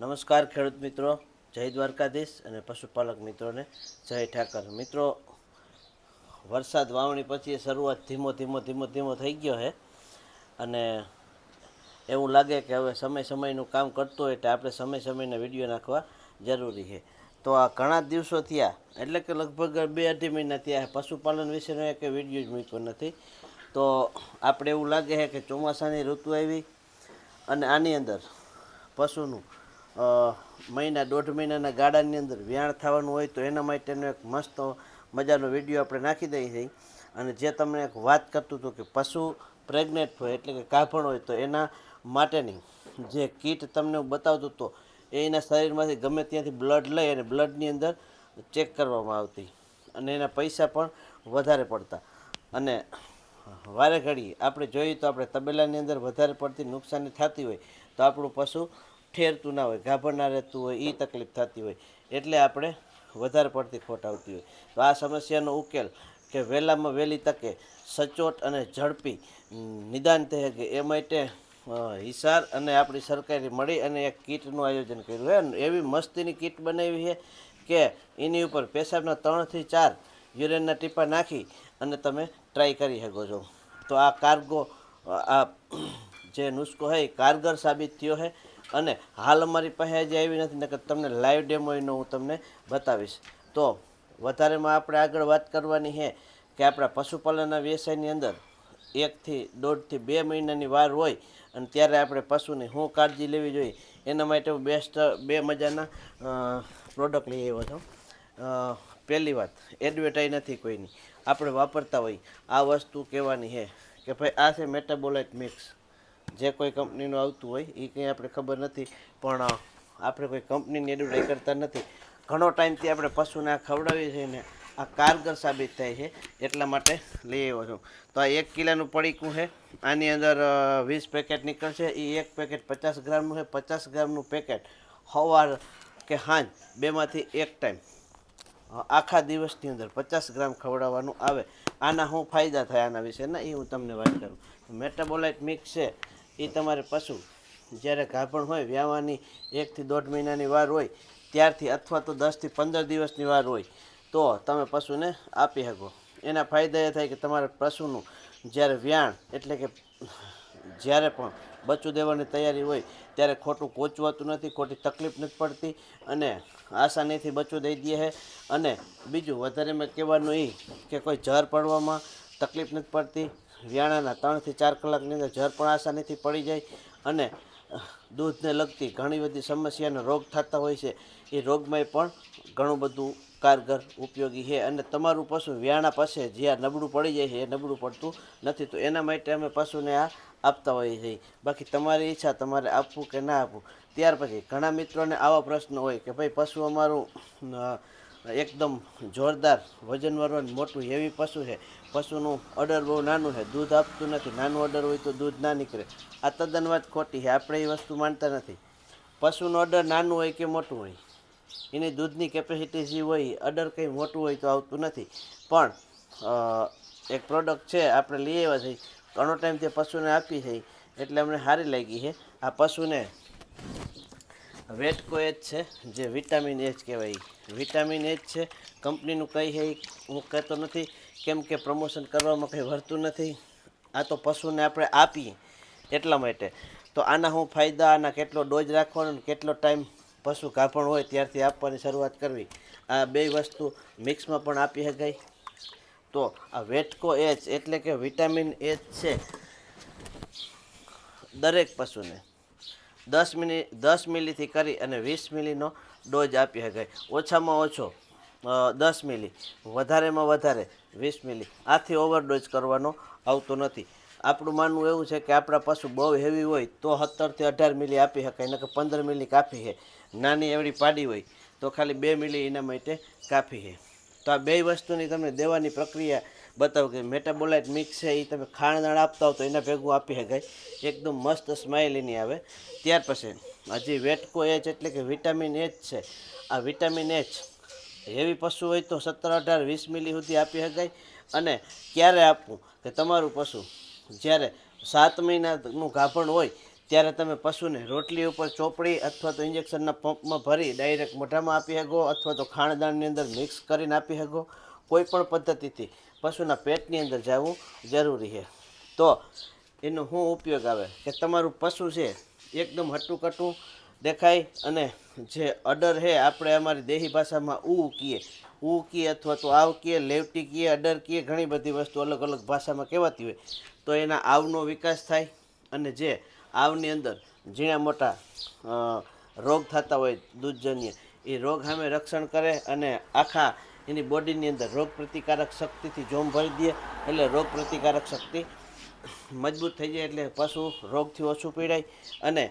નમસ્કાર ખેડૂત મિત્રો, જય દ્વારકાધીશ અને પશુપાલક મિત્રોને જય ઠાકર. મિત્રો, વરસાદ વાવણી પછી શરૂઆત ધીમો ધીમો ધીમો ધીમો થઈ ગયો છે અને એવું લાગે કે હવે સમય, સમયનું કામ કરતો હોય એટલે આપણે સમય, સમયના વીડિયો નાખવા જરૂરી છે. તો આ ઘણા દિવસો થયા, એટલે કે લગભગ બે અઢી મહિના થયા પશુપાલન વિશેનો એક વીડિયો જ મૂક્યો નથી. તો આપણે એવું લાગે છે કે ચોમાસાની ઋતુ આવી અને આની અંદર પશુનું મહિના દોઢ મહિનાના ગાળાની અંદર વ્યાણ થવાનું હોય તો એના માટેનો એક મસ્ત મજાનો વીડિયો આપણે નાખી દઈએ છીએ. અને જે તમને એક વાત કરતું હતું કે પશુ પ્રેગ્નેન્ટ હોય એટલે કે ગાભણ હોય તો એના માટેની જે કીટ તમને હું બતાવતો હતો, એ એના શરીરમાંથી ગમે ત્યાંથી બ્લડ લઈ અને બ્લડની અંદર ચેક કરવામાં આવતી. અને એના પૈસા પણ વધારે પડતા. અને વારે ઘડી આપણે જોઈએ તો આપણે તબેલાની અંદર વધારે પડતી નુકસાની થતી હોય તો આપણું પશુ ઠેરતું ના હોય, ગાભણ ના રહેતું હોય એ તકલીફ થતી હોય. એટલે આપણે વધારે પડતી ખોટ આવતી હોય. તો આ સમસ્યાનો ઉકેલ કે વહેલામાં વહેલી તકે સચોટ અને ઝડપી નિદાન થઈ શકે એ માટે હિસાર અને આપણી સરકારે મળી અને એક કીટનું આયોજન કર્યું હે. એવી મસ્તીની કીટ બનાવી છે કે એની ઉપર પેશાબના ત્રણથી ચાર યુરેનના ટીપા નાખી અને તમે ટ્રાય કરી શકો છો. તો આ કાર્ગો, આ જે નુસ્ખો છે એ કારગર સાબિત થયો છે અને હાલ અમારી પાસે હજી આવી નથી, નકર તમને લાઈવ ડેમો એનો હું તમને બતાવીશ. તો વધારેમાં આપણે આગળ વાત કરવાની છે કે આપણા પશુપાલનના વ્યવસાયની અંદર એકથી દોઢથી બે મહિનાની વાર હોય અને ત્યારે આપણે પશુની શું કાળજી લેવી જોઈએ, એના માટે હું બેસ્ટ બે મજાના પ્રોડક્ટ લઈ આવ્યો છું. પહેલી વાત એડવર્ટાઈ નથી કોઈની. આપણે વાપરતા હોય, આ વસ્તુ કહેવાની છે કે ભાઈ આ છે મેટાબોલાઇટ મિક્સ જે કોઈ કંપનીનું આવતું હોય એ કંઈ આપણે ખબર નથી, પણ આપણે કોઈ કંપનીની એડવર્ટાઈઝ કરતા નથી. ઘણો ટાઈમથી આપણે પશુને ખવડાવીએ છીએ ને, આ કારગર સાબિત થાય છે, એટલા માટે લઈ આવ્યો છું. તો આ એક કિલોનું પડીકું છે, આની અંદર વીસ પેકેટ નીકળશે એ એક પેકેટ પચાસ ગ્રામનું છે, પચાસ ગ્રામનું પેકેટ સવાર કે સાંજ બેમાંથી એક ટાઈમ. આખા દિવસની અંદર પચાસ ગ્રામ ખવડાવવાનું આવે. આના શું ફાયદા થાય આના વિશેના એ હું તમને વાત કરું. મેટાબોલાઇટ મિક્સ છે એ તમારે પશુ. જ્યારે ગાભણ હોય, વ્યાવાની એકથી દોઢ મહિનાની વાર હોય, ત્યારથી અથવા તો દસથી પંદર દિવસની વાર હોય, તો તમે પશુને આપી શકો. એના ફાયદા એ થાય કે તમારા પશુનું જ્યારે વ્યાણ, એટલે કે જ્યારે પણ બચ્ચું દેવાની તૈયારી હોય, ત્યારે ખોટું કોચવાતું નથી, ખોટી તકલીફ નથી પડતી અને આસાનીથી બચ્ચું દઈ દે છે. અને બીજું, વધારેમાં કહેવાનું એ કે કોઈ ઝર પડવામાં તકલીફ નથી પડતી. વ્યાણાના ત્રણથી ચાર કલાકની અંદર જર પણ આસાનીથી પડી જાય અને દૂધને લગતી ઘણી બધી સમસ્યાનો રોગ થતા હોય છે. એ રોગમાંય પણ ઘણું બધું કારગર ઉપયોગી છે અને તમારું પશુ વ્યાણા પાસે જ્યાં નબળું પડી જાય છે, એ નબળું પડતું નથી. તો એના માટે અમે પશુને આ આપતા હોઈએ છીએ. બાકી તમારી ઈચ્છા તમારે આપવું કે ના આપવું? ત્યાર પછી ઘણા મિત્રોને આવા પ્રશ્ન હોય કે, ભાઈ, પશુ અમારું એકદમ જોરદાર વજન અને મોટું હેવી પશુ છે. પશુનું ઓર્ડર બહુ નાનું છે. દૂધ આપતું નથી. નાનું ઓર્ડર હોય તો દૂધ ના નીકળે. આ તદ્દન વાત ખોટી છે. આપણે એ વસ્તુ માનતા નથી. પશુનું ઓર્ડર નાનું હોય કે મોટું હોય, એની દૂધની કેપેસિટી જે હોય અડર કંઈ મોટું હોય તો આવતું નથી. પણ એક પ્રોડક્ટ છે, આપણે લઈ આવ્યા છીએ. ઘણો ટાઈમ તે પશુને આપી છે, એટલે અમને સારી લાગી છે. આ પશુને વેટકો એચ છે, જે વિટામિન એચ કહેવાય વિટામિન એચ છે કંપનીનું કઈ છે હું કહેતો નથી. કેમ કે પ્રમોશન કરવામાં કંઈ વળતું નથી. આ તો પશુને આપણે આપીએ એટલા માટે. તો આના હું ફાયદા, આના કેટલો ડોઝ રાખવાનો કેટલો ટાઈમ પશુ કાપણ હોય ત્યારથી આપવાની શરૂઆત કરવી. આ બે વસ્તુ મિક્સમાં પણ આપી શકાય. તો આ વેટકો એચ એટલે કે વિટામિન એચ છે દરેક પશુને. દસ મિલી દસ મિલીથી કરી અને વીસ મિલીનો ડોઝ આપી શકાય. ઓછામાં ઓછો દસ મિલી, વધારેમાં વધારે વીસ મિલી. આથી ઓવરડોઝ કરવાનો આવતો નથી. આપણું માનવું એવું છે કે આપણા પશુ બહુ હેવી હોય તો સત્તરથી અઢાર મિલી આપી શકાય, નકર પંદર મિલી કાફી છે નાની એવડી પાડી હોય તો ખાલી બે મિલી એના માટે કાફી છે તો આ બે વસ્તુની તમને દેવાની પ્રક્રિયા બતાવો કે મેટાબોલાઇટ મિક્સ છે એ તમે ખાણદાણ આપતા હો તો એના ભેગું આપી શકાય. એકદમ મસ્ત સ્માઇલ એની આવે. ત્યાર પછી, હજી વેટકો એચ એટલે કે વિટામિન એચ છે. આ વિટામિન એચ હેવી પશુ હોય તો સત્તર, અઢાર, વીસ મિલી સુધી આપી શકાય. અને ક્યારે આપવું? કે તમારું પશુ જ્યારે સાત મહિનાનું ગાભણ હોય, ત્યારે તમે પશુને રોટલી ઉપર ચોપડી અથવા તો ઇન્જેક્શનના પંપમાં ભરી ડાયરેક્ટ મોઢામાં આપી શકો અથવા તો ખાણદાણની અંદર મિક્સ કરીને આપી શકો. કોઈ પણ પદ્ધતિથી. પશુના પેટની અંદર જવું જરૂરી છે. તો એનો શું ઉપયોગ આવે કે તમારું પશુ છે, એકદમ હટ્ટું કટું દેખાય અને જે અડર છે, આપણે અમારી દેહી ભાષામાં ઉ કીએ ઉ કીએ અથવા તો આવ કીએ લેવટી કીએ અડર કીએ ઘણી બધી વસ્તુ અલગ અલગ ભાષામાં કહેવાતી હોય. તો એના આવનો વિકાસ થાય અને જે આવની અંદર ઝીણા મોટા રોગ થતા હોય દૂધજન્ય, એ રોગ સામે રક્ષણ કરે અને આખા એની બોડીની અંદર રોગ પ્રતિકારક શક્તિથી જોમ ભરી દે, એટલે રોગ પ્રતિકારક શક્તિ મજબૂત થઈ જાય એટલે પશુ રોગથી ઓછું પીડાય. અને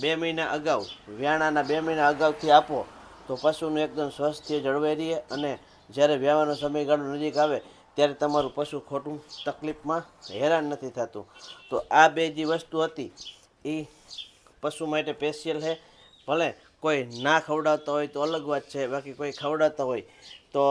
બે મહિના અગાઉ, વ્યાણાના બે મહિના અગાઉથી આપો, તો પશુનું એકદમ સ્વાસ્થ્ય જળવાઈ રહે. અને જ્યારે વ્યાવાનો સમયગાળો નજીક આવે, ત્યારે તમારું પશુ ખોટું તકલીફમાં હેરાન નથી થતું. તો આ બે જે વસ્તુ હતી એ પશુ માટે સ્પેશિયલ છે. ભલે કોઈ ના ખવડાવતા હોય તો અલગ વાત છે, બાકી કોઈ ખવડાવતા હોય તો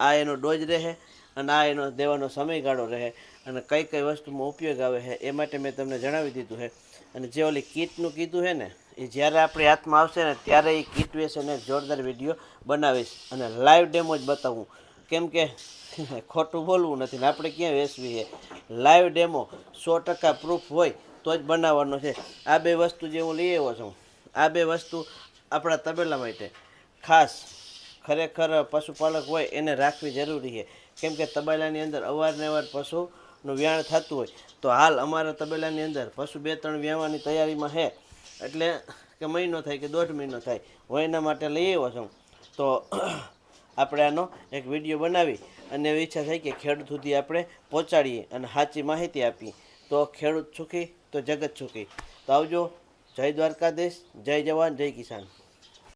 આ એનો ડોઝ રહે અને આ એનો દેવાનો સમયગાળો રહે અને કઈ કઈ વસ્તુમાં ઉપયોગ આવે છે એ માટે મેં તમને જણાવી દીધું છે. અને જે ઓલી કીટનું કીધું છે ને, એ જ્યારે આપણી હાથમાં આવશે ને, ત્યારે એ કીટ વિશે એક જોરદાર વીડિયો બનાવીશ અને લાઈવ ડેમો જ બતાવું. કેમ કે ખોટું બોલવું નથી ને, આપણે ક્યાં વેચવી છે? લાઈવ ડેમો સો ટકા પ્રૂફ હોય તો જ બનાવવાનો છે. આ બે વસ્તુ જે હું લઈ આવ્યો છું આ બે વસ્તુ આપણા તબેલા માટે. ખાસ ખરેખર પશુપાલક હોય એને રાખવી જરૂરી છે. કેમ કે તબેલાની અંદર અવારનવાર પશુનું વ્યાણ થતું હોય, તો હાલ અમારા તબેલાની અંદર પશુ બે ત્રણ વ્યાવાની તૈયારીમાં છે. એટલે કે મહિનો થાય કે દોઢ મહિનો થાય, હું એના માટે લઈ આવ્યો છું. તો આપણે આનો એક વીડિયો બનાવી અને એવી ઈચ્છા થઈ કે ખેડૂત સુધી આપણે પહોંચાડીએ અને સાચી માહિતી આપીએ. તો ખેડૂત સુખી, તો જગત સુખી. તો આવજો. જય દ્વારકાધીશ જય જવાન જય કિસાન.